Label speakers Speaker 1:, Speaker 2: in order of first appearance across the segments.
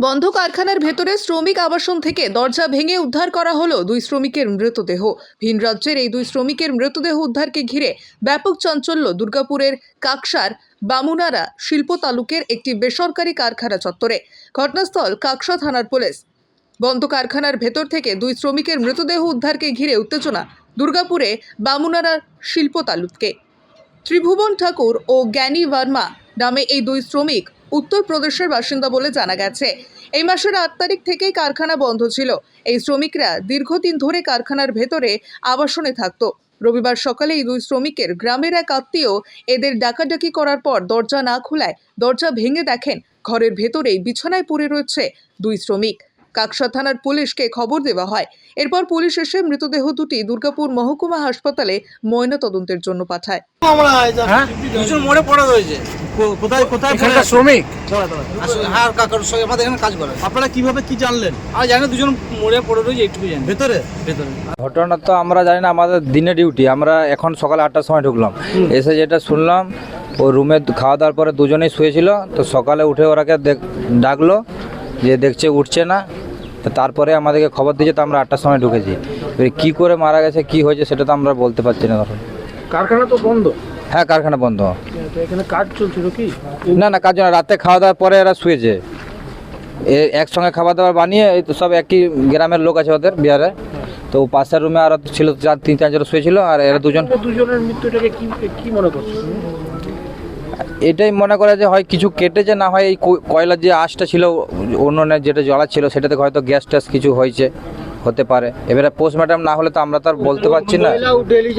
Speaker 1: বন্ধ কারখানার ভেতরে শ্রমিক আবাসন থেকে দরজা ভেঙে উদ্ধার করা হলো দুই শ্রমিকের মৃতদেহ। ভিন রাজ্যের এই দুই শ্রমিকের মৃতদেহ উদ্ধারকে ঘিরে ব্যাপক চাঞ্চল্য। দুর্গাপুরের কাকসার বামুনারা শিল্প তালুকের একটি বেসরকারি কারখানা চত্বরে। ঘটনাস্থল কাকসা থানার পুলিশ। বন্ধ কারখানার ভেতর থেকে দুই শ্রমিকের মৃতদেহ উদ্ধারকে ঘিরে উত্তেজনা। দুর্গাপুরে বামুনারা শিল্প তালুককে। ত্রিভুবন ঠাকুর ও জ্ঞানী ভার্মা নামে এই দুই শ্রমিক উত্তরপ্রদেশের বাসিন্দা বলে জানা গেছে। এই মাসের আট তারিখ থেকেই কারখানা বন্ধ ছিল। এই শ্রমিকরা দীর্ঘদিন ধরে কারখানার ভেতরে আবাসনে থাকত। রবিবার সকালে এই দুই শ্রমিকের গ্রামের এক আত্মীয় এদের ডাকাডাকি করার পর দরজা না খোলায় দরজা ভেঙে দেখেন, ঘরের ভেতরেই বিছানায় পড়ে রয়েছে দুই শ্রমিক। কাকসা থানার পুলিশকে খবর দেওয়া হয়। এরপর পুলিশ এসে মৃতদেহ দুটি দুর্গাপুর মহকুমা হাসপাতালে ময়নাতদন্তের জন্য পাঠায়।
Speaker 2: আমরা
Speaker 3: হ্যাঁ?
Speaker 2: দুজন মরে পড়ে রয়েছে।
Speaker 3: কোথায় কোথায় পড়ে
Speaker 2: এখানকার
Speaker 3: আছে?
Speaker 2: শ্রমিক।
Speaker 3: দাঁড়া, দাঁড়া।
Speaker 2: আসলে কাকার সঙ্গে আমাদের এখানে কাজ করে
Speaker 3: আপনারা কীভাবে কি জানলেন?
Speaker 2: আর জানি দুজন মরে পড়ে রয়েছে এইটুকু জানি।
Speaker 3: ভেতরে?
Speaker 2: ভেতরে।
Speaker 4: ঘটনা তো আমরা জানি না আমাদের দিনে ডিউটি। আমরা এখন সকাল আটটার সময় ঢুকলাম। এসে যেটা শুনলাম ও রুমে খাওয়া দাওয়ার পরে দুজনেই শুয়েছিল। তো সকালে উঠে ওরাকে ডাকলো যে দেখছে উঠছে না। তারপরে আমাদেরকে খবর দিয়েছে তো আমরা আটটার সময় ঢুকেছি। এবার কী করে মারা গেছে কি হয়েছে সেটা তো আমরা বলতে পারছি না তখন।
Speaker 3: কারখানা তো বন্ধ।
Speaker 4: হ্যাঁ কারখানা বন্ধ।
Speaker 3: এখানে কাজ চলছিল কি?
Speaker 4: না না কাজ না। রাতে খাওয়া দাওয়ার পরে এরা শুয়েছে। একসঙ্গে খাবার দাবার বানিয়ে এই তো সব একই গ্রামের লোক আছে ওদের বিহারে। তো পাশের রুমে আর ছিল চার তিন চারজন শুয়েছিল আর এরা দুজন
Speaker 3: দুজনের মৃত্যুটাকে কি কি মনে করছেন
Speaker 4: এটাই মনে করে যে হয় কিছু কেটেছে না হয় এই কয়- কয়লার যে আশটা ছিল উনুনে যেটা জ্বলা ছিল সেটা থেকে হয়তো গ্যাস ট্যাস কিছু হয়েছে হতে পারে। এবারে পোস্টমর্টম না হলে তো আমরা তো আর বলতে পারছি না।
Speaker 3: ডেলি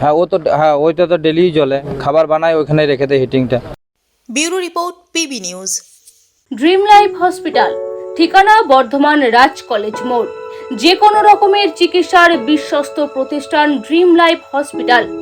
Speaker 4: হ্যাঁ। ও তো হ্যাঁ ওইটা তো ডেলিই জ্বলে। খাবার বানায় ওইখানে রেখে দেয় হিটিংটা
Speaker 5: bureau report PB news.
Speaker 6: Dream life hospital ঠিকানা বর্ধমান রাজ কলেজ মোড়। যে কোনো রকমের চিকিৎসার বিশ্বস্ত প্রতিষ্ঠান ড্রিম লাইফ হসপিটাল।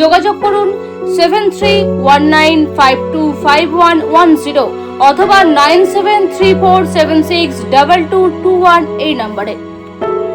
Speaker 6: যোগাযোগ করুন seven three one nine five two five one one zero অথবা nine seven three four seven six double two two one এই নম্বরে।